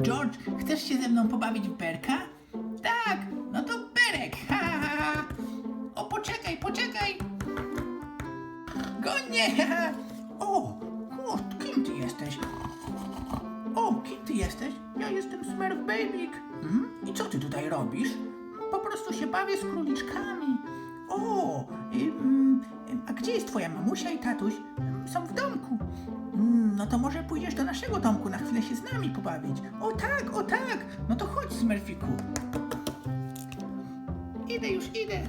George, chcesz się ze mną pobawić w berka? Tak, no to berek, ha, ha, ha. O, poczekaj, poczekaj. Gonie. O, kurt, kim ty jesteś? O, kim ty jesteś? Ja jestem Smurf Babyk. Mhm. I co ty tutaj robisz? Po prostu się bawię z króliczkami. O, ym, ym, a gdzie jest twoja mamusia i tatuś? Są w domku. Mm, No to może pójdziesz do naszego domku na chwilę się z nami pobawić. O tak, o tak. No to chodź, Smurfiku. Idę już, idę.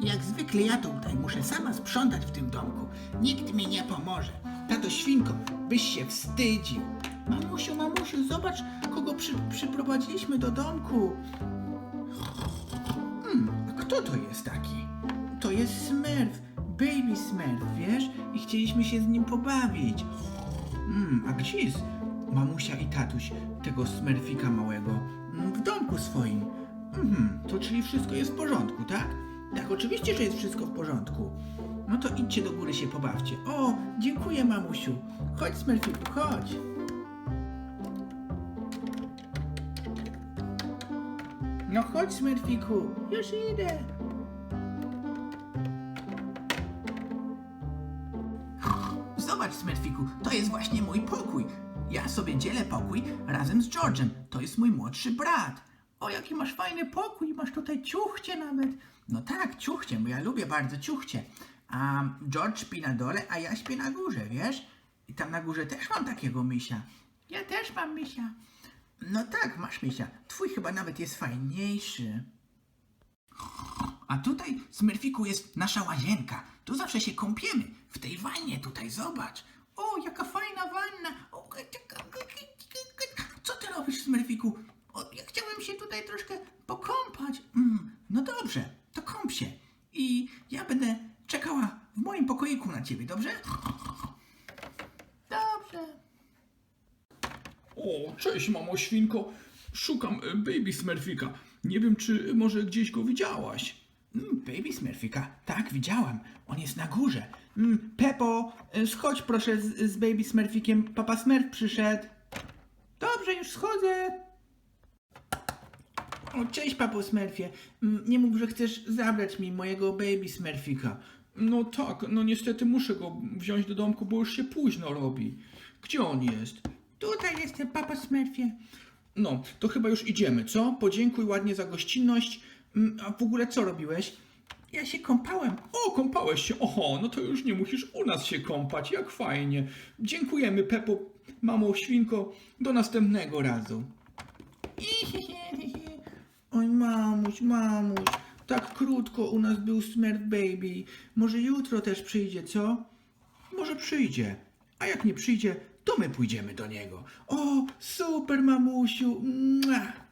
Jak zwykle ja tutaj muszę sama sprzątać w tym domku. Nikt mi nie pomoże. Tato Świnko, byś się wstydził. Mamusiu, mamusiu, zobacz, kogo przy, przyprowadziliśmy do domku. Kto to jest taki? To jest Smurf, Baby Smurf, wiesz? I chcieliśmy się z nim pobawić. Hmm, a gdzie jest mamusia i tatuś tego Smurfika małego? Mm, W domku swoim. Mhm, to czyli wszystko jest w porządku, tak? Tak, oczywiście, że jest wszystko w porządku. No to idźcie do góry się pobawcie. O, dziękuję mamusiu. Chodź Smurfiku, chodź. No chodź Smurfiku, już idę. Zobacz, Smurfiku, to jest właśnie mój pokój. Ja sobie dzielę pokój razem z George'em. To jest mój młodszy brat. O, jaki masz fajny pokój, masz tutaj ciuchcie nawet. No tak, ciuchcie, bo ja lubię bardzo ciuchcie. A George śpi na dole, a ja śpię na górze, wiesz? I tam na górze też mam takiego misia. Ja też mam misia. No tak, masz misia. Twój chyba nawet jest fajniejszy. A tutaj, Smurfiku, jest nasza łazienka. Tu zawsze się kąpiemy. W tej wannie tutaj, zobacz. O, jaka fajna wanna. Co ty robisz, Smurfiku? O, ja chciałem się tutaj troszkę pokąpać. Mm, no dobrze, to kąp się. I ja będę czekała w moim pokoiku na ciebie? Dobrze. O, cześć mamo świnko. Szukam e, baby Smurfika. Nie wiem, czy może gdzieś go widziałaś. Mm, baby Smurfika, tak, widziałam. On jest na górze. Mm, Pepo, y, schodź proszę z, z Baby Smurfikiem. Papa Smurf przyszedł. Dobrze, już schodzę. O, cześć, papo Smurfie. Mm, Nie mów, że chcesz zabrać mi mojego Baby Smurfika. No tak, no niestety muszę go wziąć do domku, bo już się późno robi. Gdzie on jest? Tutaj jestem, papa Smurfie. No, to chyba już idziemy, co? Podziękuj ładnie za gościnność. Mm, A w ogóle co robiłeś? Ja się kąpałem. O, kąpałeś się. Oho, no to już nie musisz u nas się kąpać. Jak fajnie. Dziękujemy, Pepo, mamo świnko. Do następnego razu. Oj, mamuś, mamuś, tak krótko u nas był Smurf Baby. Może jutro też przyjdzie, co? Może przyjdzie. A jak nie przyjdzie, to my pójdziemy do niego. O, super, mamusiu. Mua.